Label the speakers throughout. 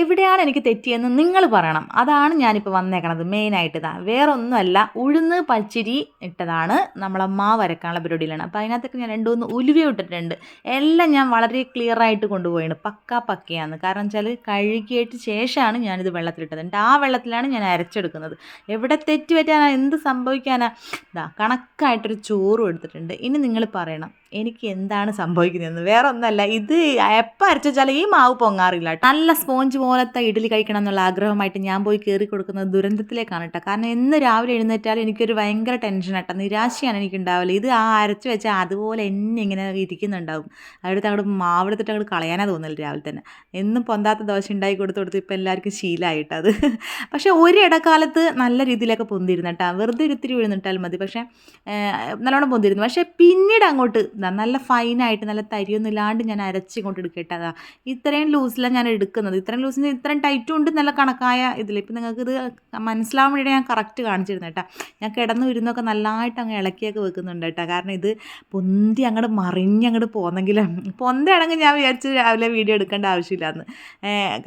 Speaker 1: എവിടെയാണ് എനിക്ക് തെറ്റിയെന്ന് നിങ്ങൾ പറയണം. അതാണ് ഞാനിപ്പോൾ വന്നേക്കണത് മെയിനായിട്ട് ഇതാ. വേറെ ഒന്നുമല്ല ഉഴുന്ന് പച്ചരി ഇട്ടതാണ് നമ്മളെ മാവ് വരക്കാനുള്ള പരിപാടിയിലാണ്. അപ്പോൾ അതിനകത്തൊക്കെ ഞാൻ രണ്ട് മൂന്ന് ഉലുവ ഇട്ടിട്ടുണ്ട്. എല്ലാം ഞാൻ വളരെ ക്ലിയർ ആയിട്ട് കൊണ്ടുപോയാണ് പക്ക പക്കയാണ് കാരണം വെച്ചാൽ കഴുകിയിട്ട് ശേഷമാണ് ഞാനിത് വെള്ളത്തിലിട്ടത്. എന്നിട്ട് ആ വെള്ളത്തിലാണ് ഞാൻ അരച്ചെടുക്കുന്നത്. എവിടെ തെറ്റ് പറ്റാനാ എന്ത് സംഭവിക്കാനാ? ഇതാ കണക്കായിട്ടൊരു ചോറും എടുത്തിട്ടുണ്ട്. ഇനി നിങ്ങൾ പറയണം എനിക്ക് എന്താണ് സംഭവിക്കുന്നതെന്ന്? വേറെ ഒന്നല്ല ഇത് എപ്പോൾ വെച്ചാൽ ഈ മാവ് പൊങ്ങാറില്ല നല്ല സ്പോഞ്ച് പോലത്തെ ഇഡ്ഡലി കഴിക്കണം എന്നുള്ള ആഗ്രഹമായിട്ട് ഞാൻ പോയി കയറി കൊടുക്കുന്നത് ദുരന്തത്തിലേക്കാണ് കേട്ടോ. കാരണം എന്ന് രാവിലെ എഴുന്നേറ്റാൽ എനിക്കൊരു ഭയങ്കര ടെൻഷൻ കേട്ടോ നിരാശയാണ് എനിക്ക് ഉണ്ടാവില്ല ഇത് ആ അരച്ച് വെച്ചാൽ അതുപോലെ എന്നെ ഇങ്ങനെ ഇരിക്കുന്നുണ്ടാവും. അവിടുത്തെ അങ്ങോട്ട് മാവെടുത്തിട്ട് അങ്ങോട്ട് കളയാനാ തോന്നില്ല രാവിലെ തന്നെ. എന്നും പൊന്താത്ത ദോശ ഉണ്ടായി കൊടുത്ത് കൊടുത്ത് ഇപ്പം എല്ലാവർക്കും ശീലമായിട്ട് അത്. പക്ഷേ ഒരു ഇടക്കാലത്ത് നല്ല രീതിയിലൊക്കെ പൊന്തിരുന്നു കേട്ടോ. വെറുതെ ഒരിത്തിരി വീഴുന്നിട്ടാൽ മതി. പക്ഷേ നല്ലോണം പൊന്തിരുന്നു പക്ഷേ പിന്നീട് അങ്ങോട്ട് നല്ല ഫൈനായിട്ട് നല്ല തരിയൊന്നും ഇല്ലാണ്ട് ഞാൻ അരച്ചിങ്ങോട്ട് എടുക്കട്ടെ അതാ ഇത്രയും ലൂസിലാണ് ഞാൻ എടുക്കുന്നത്. ഇത്രയും ലൂസിന് ഇത്രയും ടൈറ്റും ഉണ്ട് നല്ല കണക്കായ ഇതിൽ ഇപ്പം നിങ്ങൾക്ക് ഇത് മനസ്സിലാവാൻ വേണ്ടി ഞാൻ കറക്റ്റ് കാണിച്ചിരുന്നു കേട്ടോ. ഞാൻ കിടന്നു ഇരുന്നൊക്കെ നല്ലതായിട്ട് അങ്ങ് ഇളക്കിയൊക്കെ വെക്കുന്നുണ്ട് കേട്ടോ. കാരണം ഇത് പൊന്തി അങ്ങോട്ട് മറിഞ്ഞ് അങ്ങോട്ട് പോന്നെങ്കിലും പൊന്തയാണെങ്കിൽ ഞാൻ വിചാരിച്ച് രാവിലെ വീഡിയോ എടുക്കേണ്ട ആവശ്യമില്ലാന്ന്.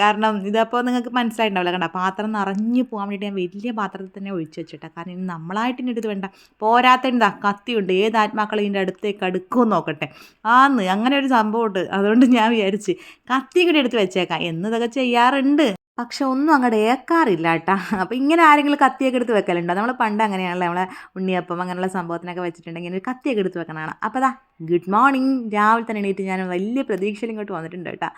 Speaker 1: കാരണം ഇതപ്പോൾ നിങ്ങൾക്ക് മനസ്സിലായിട്ടുണ്ടാവില്ല കണ്ട. പാത്രം നിറഞ്ഞു പോകാൻ വേണ്ടിയിട്ട് ഞാൻ വലിയ പാത്രത്തിൽ തന്നെ ഒഴിച്ചു വെച്ചിട്ടാ. കാരണം ഇനി നമ്മളായിട്ട് ഇനി ഇത് വേണ്ട. പോരാത്തതിന്റെ കത്തിയുണ്ട്. ഏത് ആത്മാക്കൾ ഇതിന്റെ അടുത്തേക്ക് അടുക്കുമെന്ന് നോക്കട്ടെ. ആന്ന്. അങ്ങനെ ഒരു സംഭവമുണ്ട്. അതുകൊണ്ട് ഞാൻ വിചാരിച്ച് കത്തി കൂടി എടുത്ത് വെച്ചേക്കാം. എന്നതൊക്കെ ചെയ്യാറുണ്ട്. പക്ഷെ ഒന്നും അങ്ങോട്ട് ഏക്കാറില്ല കേട്ടാ. അപ്പോൾ ഇങ്ങനെ ആരെങ്കിലും കത്തിയൊക്കെ എടുത്ത് വെക്കലുണ്ടോ? നമ്മൾ പണ്ട് അങ്ങനെയാണല്ലോ നമ്മളെ ഉണ്ണിയപ്പം അങ്ങനെയുള്ള സംഭവത്തിനൊക്കെ വെച്ചിട്ടുണ്ടെങ്കിൽ ഒരു കത്തിയൊക്കെ എടുത്ത് വെക്കണതാണ്. അപ്പോൾ അതാ ഗുഡ് മോർണിംഗ് രാവിലെ തന്നെ എണീറ്റ് ഞാൻ വലിയ പ്രതീക്ഷയിൽ ഇങ്ങോട്ട് വന്നിട്ടുണ്ട് കേട്ടോ.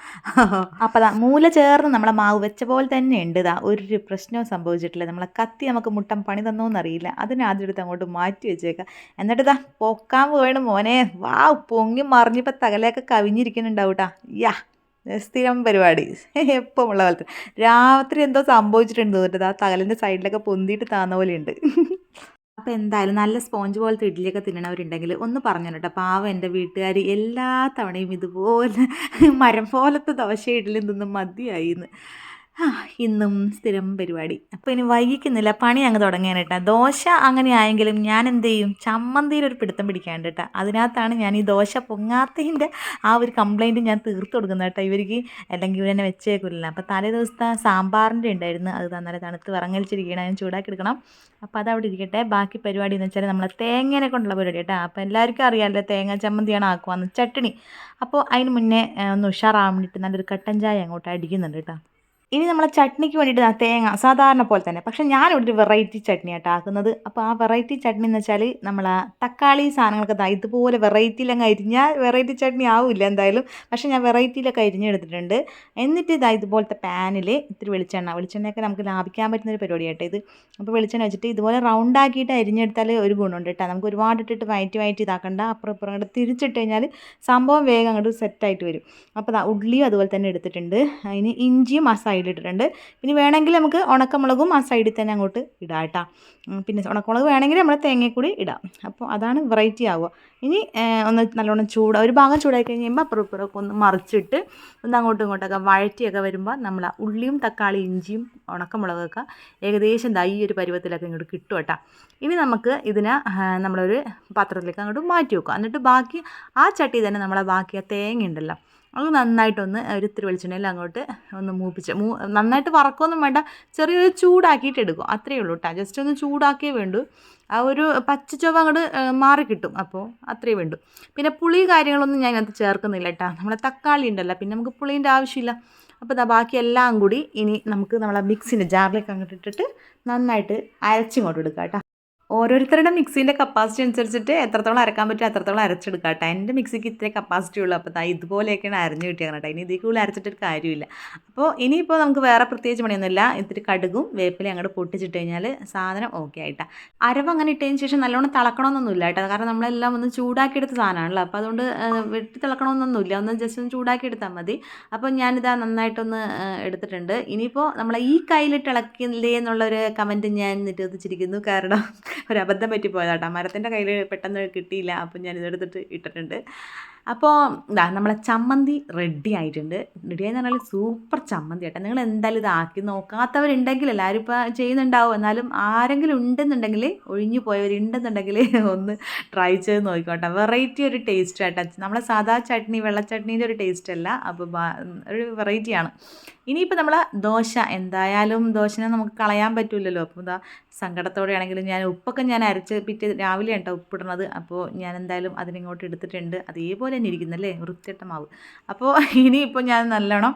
Speaker 1: അപ്പോൾ അതാ മൂല ചേർന്ന് നമ്മളെ മാവ് വെച്ച പോലെ തന്നെ ഉണ്ട് ഇതാ ഒരു പ്രശ്നവും സംഭവിച്ചിട്ടില്ല. നമ്മളെ കത്തി നമുക്ക് മുട്ടം പണി തന്നോന്നറിയില്ല അതിനെ ആദ്യം എടുത്ത് അങ്ങോട്ട് മാറ്റി വെച്ചേക്കാം. എന്നിട്ട് ഇതാ പൊക്കാൻ പോയാണ് മോനെ. വാ പൊങ്ങി മറിഞ്ഞിപ്പോൾ തകലയൊക്കെ കവിഞ്ഞിരിക്കുന്നുണ്ടാവും കേട്ടോ. യാ സ്ഥിരം പരിപാടി. എപ്പം ഉള്ള പോലത്തെ രാത്രി എന്തോ സംഭവിച്ചിട്ടുണ്ട് തോന്നിട്ട് ആ തകലിന്റെ സൈഡിലൊക്കെ പൊന്തിയിട്ട് താന്ന പോലെയുണ്ട്. അപ്പോൾ എന്തായാലും നല്ല സ്പോഞ്ച് പോലത്തെ ഇഡ്ഡലിയൊക്കെ തിന്നണവരുണ്ടെങ്കിൽ ഒന്ന് പറഞ്ഞു കേട്ടോ. പാവം എന്റെ വീട്ടുകാർ എല്ലാ തവണയും ഇതുപോലെ മരം പോലത്തെ ദോശ ഇഡ്ഡലി തിന്നും മതിയായിന്ന്. ആ ഇന്നും സ്ഥിരം പരിപാടി. അപ്പോൾ ഇനി വൈകിക്കുന്നില്ല പണി അങ്ങ് തുടങ്ങിയാണ് കേട്ടോ. ദോശ അങ്ങനെ ആയെങ്കിലും ഞാൻ എന്ത് ചെയ്യും? ചമ്മന്തിയിൽ ഒരു പിടുത്തം പിടിക്കാണ്ട് കേട്ടോ. അതിനകത്താണ് ഞാൻ ഈ ദോശ പൊങ്ങാത്തതിന്റെ ആ ഒരു കംപ്ലൈന്റ് ഞാൻ തീർത്ത് കൊടുക്കുന്നത് കേട്ടോ ഇവർക്ക്. അല്ലെങ്കിൽ ഇവരെന്നെ വെച്ചേക്കില്ല അപ്പോൾ തലേ ദിവസത്തെ സാമ്പാറിന്റെ ഉണ്ടായിരുന്നു. അത് തന്നാലേ തണുത്ത് വിറങ്ങലിച്ചിരിക്കണം അതിന് ചൂടാക്കി എടുക്കണം. അപ്പോൾ അതവിടെ ഇരിക്കട്ടെ. ബാക്കി പരിപാടി എന്ന് വെച്ചാൽ നമ്മളെ തേങ്ങനെ കൊണ്ടുള്ള പരിപാടി കേട്ടോ. അപ്പോൾ എല്ലാവർക്കും അറിയാമല്ലോ തേങ്ങ ചമ്മന്തിയാണ് ആക്കുവാന്ന്. ചട്ടണി അപ്പോൾ അതിന് മുന്നേ ആ, ഒന്ന് ഉഷാറാവാൻ വേണ്ടിയിട്ട് നല്ലൊരു കട്ടൻ ചായ അങ്ങോട്ട് അടിക്കുന്നുണ്ട് കേട്ടോ. ഇനി നമ്മളെ ചട്നിക്ക് വേണ്ടിയിട്ട് തേങ്ങ സാധാരണ പോലെ തന്നെ. പക്ഷെ ഞാനിവിടെ ഒരു വെറൈറ്റി ചട്നി ആട്ടോ ആക്കുന്നത്. അപ്പോൾ ആ വെറൈറ്റി ചട്നി എന്ന് വെച്ചാൽ നമ്മൾ തക്കാളി സാധനങ്ങളൊക്കെ ഇതുപോലെ വെറൈറ്റിയിലങ്ങ് അരിഞ്ഞാൽ വെറൈറ്റി ചട്നി ആവില്ല എന്തായാലും. പക്ഷേ ഞാൻ വെറൈറ്റിയിലൊക്കെ അരിഞ്ഞെടുത്തിട്ടുണ്ട് എന്നിട്ട് ഇതാ ഇതുപോലത്തെ പാനിൽ ഇത്തിരി വെളിച്ചെണ്ണ. വെളിച്ചെണ്ണയൊക്കെ നമുക്ക് ലാഭിക്കാൻ പറ്റുന്ന ഒരു പരിപാടി കേട്ടോ ഇത്. അപ്പോൾ വെളിച്ചെണ്ണ വെച്ചിട്ട് ഇതുപോലെ റൗണ്ട് ആക്കിയിട്ട് അരിഞ്ഞെടുത്താൽ ഒരു ഗുണമുണ്ട് കേട്ടോ നമുക്ക് ഒരുപാട് ഇട്ടിട്ട് വയറ്റി വയറ്റി ഇതാക്കണ്ട. അപ്പുറം ഇപ്പുറം അങ്ങോട്ട് തിരിച്ചിട്ട് കഴിഞ്ഞാൽ സംഭവം വേഗം അങ്ങോട്ട് സെറ്റായിട്ട് വരും. അപ്പോൾ ഉള്ളിയും അതുപോലെ തന്നെ എടുത്തിട്ടുണ്ട്. അതിന് ഇഞ്ചിയും ആ സൈഡിൽ ഇട്ടിട്ടുണ്ട് പിന്നെ വേണമെങ്കിൽ നമുക്ക് ഉണക്കമുളകും ആ സൈഡിൽ തന്നെ അങ്ങോട്ട് ഇടാം കേട്ടോ. പിന്നെ ഉണക്കമുളക് വേണമെങ്കിൽ നമ്മൾ തേങ്ങ കൂടി ഇടാം. അപ്പോൾ അതാണ് വെറൈറ്റി ആവുക. ഇനി ഒന്ന് നല്ലോണം ചൂട് ഒരു ഭാഗം ചൂടായി കഴിയുമ്പോൾ അപ്പുറം ഇപ്പുറമൊക്കെ ഒന്ന് മറിച്ചിട്ട് ഒന്ന് അങ്ങോട്ടും ഇങ്ങോട്ടൊക്കെ വഴറ്റിയൊക്കെ വരുമ്പോൾ നമ്മൾ ഉള്ളിയും തക്കാളി ഇഞ്ചിയും ഉണക്കമുളകൊക്കെ ഏകദേശം ദാ ഈ ഒരു പരുവത്തിലൊക്കെ ഇങ്ങോട്ട് കിട്ടും കേട്ടോ. ഇനി നമുക്ക് ഇതിനെ നമ്മളൊരു പാത്രത്തിലേക്ക് അങ്ങോട്ട് മാറ്റി വെക്കുക. എന്നിട്ട് ബാക്കി ആ ചട്ടി തന്നെ നമ്മളെ ബാക്കി ആ തേങ്ങ ഉണ്ടല്ലോ. അത് നന്നായിട്ടൊന്ന് ഒരു ഇത്തിരി വെളിച്ചെണ്ണയിൽ അങ്ങോട്ട് ഒന്ന് മൂപ്പിച്ച് മൂ നന്നായിട്ട് വറക്കൊന്നും വേണ്ട ചെറിയൊരു ചൂടാക്കിയിട്ട് എടുക്കും. അത്രയേ ഉള്ളൂ കേട്ടോ ജസ്റ്റ് ഒന്ന് ചൂടാക്കിയേ വേണ്ടൂ. ആ ഒരു പച്ച ചൊവ്വ അങ്ങോട്ട് മാറി കിട്ടും അപ്പോൾ അത്രയേ വേണ്ടു. പിന്നെ പുളി കാര്യങ്ങളൊന്നും ഞാൻ അതിനകത്ത് ചേർക്കുന്നില്ല കേട്ടോ നമ്മളെ തക്കാളി ഉണ്ടല്ലോ പിന്നെ നമുക്ക് പുളീന്റെ ആവശ്യമില്ല. അപ്പോൾ ഇതാ ബാക്കി എല്ലാം കൂടി ഇനി നമുക്ക് നമ്മളെ മിക്സിന്റെ ജാറിലേക്ക് അങ്ങോട്ട് ഇട്ടിട്ട് നന്നായിട്ട് അരച്ചിങ്ങോട്ട് എടുക്കാം കേട്ടോ ഓരോരുത്തരുടെ മിക്സിന്റെ കപ്പാസിറ്റി അനുസരിച്ചിട്ട് എത്രത്തോളം അരക്കാൻ പറ്റും അത്രത്തോളം അരച്ചെടുക്കാം കേട്ടോ എന്റെ മിക്സിക്ക് ഇത്രേ കപ്പാസിറ്റി ഉള്ളൂ. അപ്പോൾ ഇതുപോലെയൊക്കെയാണ് അരഞ്ഞു കിട്ടിയത് കേട്ടോ. ഇനി ഇതിൽ കൂടുതൽ അരച്ചിട്ടൊരു കാര്യമില്ല. അപ്പോൾ ഇനിയിപ്പോൾ നമുക്ക് വേറെ പ്രത്യേകിച്ച് പണിയൊന്നുമില്ല. ഇത്തിരി കടുകും വേപ്പിലയും അങ്ങോട്ട് പൊട്ടിച്ചിട്ട് കഴിഞ്ഞാൽ സാധനം ഓക്കെ ആയിട്ടാ. അരവ് അങ്ങനെ ഇട്ടതിന് ശേഷം നല്ലോണം തിളക്കണമെന്നൊന്നുമില്ല കേട്ടോ കാരണം നമ്മളെല്ലാം ഒന്ന് ചൂടാക്കിയെടുത്ത സാധനമാണല്ലോ. അപ്പോൾ അതുകൊണ്ട് വെട്ടി തിളക്കണമെന്നൊന്നുമില്ല. ഒന്ന് ജസ്റ്റ് ഒന്ന് ചൂടാക്കി എടുത്താൽ മതി. അപ്പോൾ ഞാനിതാ നന്നായിട്ടൊന്ന് എടുത്തിട്ടുണ്ട്. ഇനിയിപ്പോൾ നമ്മളെ ഈ കയ്യിലിട്ട് ഇളക്കില്ലേ എന്നുള്ളൊരു കമന്റ് ഞാൻ നിരോധിച്ചിരിക്കുന്നു കാരണം ഒരു അബദ്ധം പറ്റിപ്പോയതാട്ടോ. മരത്തിന്റെ കയ്യിൽ പെട്ടെന്ന് കിട്ടിയില്ല. അപ്പം ഞാൻ ഇതെടുത്തിട്ട് ഇട്ടിട്ടുണ്ട്. അപ്പോൾ ഇതാ നമ്മളെ ചമ്മന്തി റെഡി ആയിട്ടുണ്ട്. റെഡി ആയെന്ന് പറഞ്ഞാൽ സൂപ്പർ ചമ്മന്തി കേട്ടോ. നിങ്ങൾ എന്തായാലും ഇതാക്കി നോക്കാത്തവരുണ്ടെങ്കിൽ എല്ലാവരും ഇപ്പോൾ ചെയ്യുന്നുണ്ടാവും. എന്നാലും ആരെങ്കിലും ഉണ്ടെന്നുണ്ടെങ്കിൽ ഒഴിഞ്ഞു പോയവരുണ്ടെന്നുണ്ടെങ്കിൽ ഒന്ന് ട്രൈ ചെയ്ത് നോക്കിക്കോട്ടെ. വെറൈറ്റി ഒരു ടേസ്റ്റ് ആട്ടോ. നമ്മളെ സാധാ ചട്നി വെള്ളച്ചട്നീന്റെ ഒരു ടേസ്റ്റ് അല്ല. അപ്പോൾ ഒരു വെറൈറ്റിയാണ് ഇനിയിപ്പോൾ നമ്മൾ ദോശ. എന്തായാലും ദോശനെ നമുക്ക് കളയാൻ പറ്റില്ലല്ലോ അപ്പോൾ ഇതാ സങ്കടത്തോടെയാണെങ്കിലും ഞാൻ ഉപ്പൊക്കെ ഞാൻ അരച്ച് പിറ്റേ രാവിലെ കേട്ടോ ഉപ്പിടുന്നത് അപ്പോൾ ഞാൻ എന്തായാലും അതിനിങ്ങോട്ട് എടുത്തിട്ടുണ്ട്. അതേപോലെ തന്നെ ഇരിക്കുന്നല്ലേ വൃത്തിയട്ട മാവ്. അപ്പോൾ ഇനിയിപ്പോൾ ഞാൻ നല്ലോണം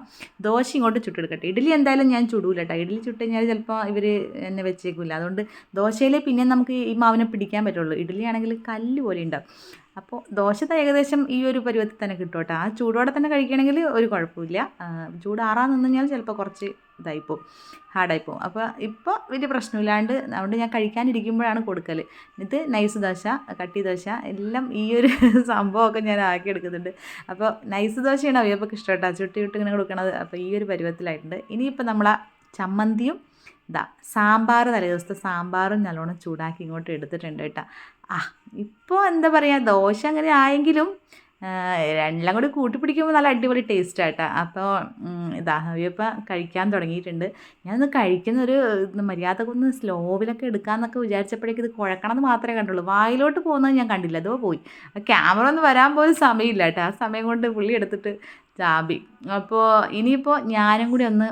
Speaker 1: ദോശ ഇങ്ങോട്ട് ചുട്ടെടുക്കട്ടെ. ഇഡ്ഡലി എന്തായാലും ഞാൻ ചുടൂല കേട്ടോ ഇഡ്ഡലി ചുട്ട് കഴിഞ്ഞാൽ ചിലപ്പോൾ ഇവർ എന്നെ വെച്ചേക്കില്ല അതുകൊണ്ട് ദോശയിലെ പിന്നെ നമുക്ക് ഈ മാവിനെ പിടിക്കാൻ പറ്റുള്ളൂ. ഇഡ്ഡലി ആണെങ്കിൽ കല്ല് പോലെ ഉണ്ടാവും. അപ്പോൾ ദോശ ഏകദേശം ഈ ഒരു പരുവത്തിൽ തന്നെ കിട്ടും ആ ചൂടോടെ തന്നെ കഴിക്കണമെങ്കിൽ ഒരു കുഴപ്പമില്ല. ചൂടാറാൻ നിന്ന് കഴിഞ്ഞാൽ ചിലപ്പോൾ കുറച്ച് ഇതായിപ്പോവും. ഹാർഡായിപ്പോവും. അപ്പോൾ ഇപ്പോൾ വലിയ പ്രശ്നമില്ലാണ്ട് അതുകൊണ്ട് ഞാൻ കഴിക്കാനിരിക്കുമ്പോഴാണ് കൊടുക്കൽ ഇത് നൈസ് ദോശ കട്ടി ദോശ എല്ലാം ഈ ഒരു സംഭവമൊക്കെ ഞാൻ ആക്കി എടുക്കുന്നുണ്ട്. അപ്പോൾ നൈസ് ദോശയാണ് അവയപ്പൊക്കെ ഇഷ്ടം ചുട്ടി ചുട്ടി ഇങ്ങനെ കൊടുക്കണത് അപ്പോൾ ഈ ഒരു പരുവത്തിലായിട്ടുണ്ട്. ഇനിയിപ്പോൾ നമ്മളാ ചമ്മന്തിയും ഇതാ സാമ്പാർ തലേദിവസത്തെ സാമ്പാറും നല്ലോണം ചൂടാക്കി ഇങ്ങോട്ട് എടുത്തിട്ടുണ്ട് കേട്ടോ. ആ ഇപ്പോൾ എന്താ പറയുക ദോശ അങ്ങനെ ആയെങ്കിലും എല്ലാം കൂടി കൂട്ടി പിടിക്കുമ്പോൾ നല്ല അടിപൊളി ടേസ്റ്റ് ആട്ടോ. അപ്പോൾ ഇതാ ഇപ്പോൾ കഴിക്കാൻ തുടങ്ങിയിട്ടുണ്ട്. ഞാനൊന്ന് കഴിക്കുന്ന ഒരു മര്യാദക്കൊന്ന് സ്ലോവിലൊക്കെ എടുക്കാമെന്നൊക്കെ വിചാരിച്ചപ്പോഴേക്കും ഇത് കുഴക്കണമെന്ന് മാത്രമേ കണ്ടുള്ളൂ. വായിലോട്ട് പോകുന്നത് ഞാൻ കണ്ടില്ല. അതോ പോയി. ക്യാമറ ഒന്ന് വരാൻ പോലും സമയമില്ല കേട്ടോ. ആ സമയം കൊണ്ട് പുള്ളി എടുത്തിട്ട് ചാബി അപ്പോൾ ഇനിയിപ്പോൾ ഞാനും കൂടി ഒന്ന്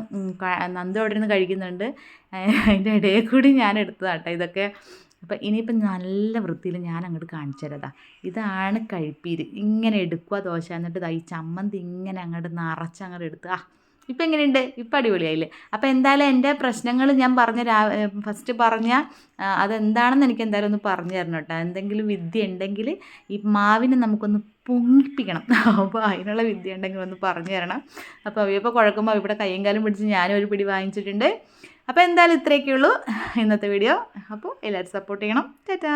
Speaker 1: നന്ദു അവിടെ നിന്ന് കഴിക്കുന്നുണ്ട് അതിന്റെ ഇടയിൽ കൂടി ഞാൻ എടുത്തതാട്ടോ. ഇതൊക്കെ അപ്പം ഇനിയിപ്പം നല്ല വൃത്തിയിൽ ഞാൻ അങ്ങോട്ട് കാണിച്ചു തരതാ ഇതാണ് കഴിപ്പീര്. ഇങ്ങനെ എടുക്കുക ദോശ എന്നിട്ട് ഈ ചമ്മന്തി ഇങ്ങനെ അങ്ങോട്ട് നിറച്ച് അങ്ങോട്ട് എടുത്ത്. ആ ഇപ്പം എങ്ങനെയുണ്ട്? ഇപ്പം അടിപൊളിയായില്ലേ? അപ്പോൾ എന്തായാലും എന്റെ പ്രശ്നങ്ങൾ ഞാൻ പറഞ്ഞ ഫസ്റ്റ് പറഞ്ഞ അതെന്താണെന്ന് എനിക്ക് എന്തായാലും ഒന്ന് പറഞ്ഞു തരണം കേട്ടോ എന്തെങ്കിലും വിദ്യ ഉണ്ടെങ്കിൽ ഈ മാവിനെ നമുക്കൊന്ന് പൊങ്ങിപ്പിക്കണം അപ്പോൾ അതിനുള്ള വിദ്യ ഉണ്ടെങ്കിൽ ഒന്ന് പറഞ്ഞു തരണം. അപ്പോൾ അവയപ്പോൾ കുഴക്കുമ്പോൾ ഇവിടെ കയ്യും കാലും പിടിച്ച് ഞാനും ഒരു പിടി വാങ്ങിച്ചിട്ടുണ്ട്. അപ്പോൾ എന്തായാലും ഇത്രയൊക്കെ ഉള്ളൂ ഇന്നത്തെ വീഡിയോ. അപ്പോൾ എല്ലാവരും സപ്പോർട്ട് ചെയ്യണം. ടാറ്റാ.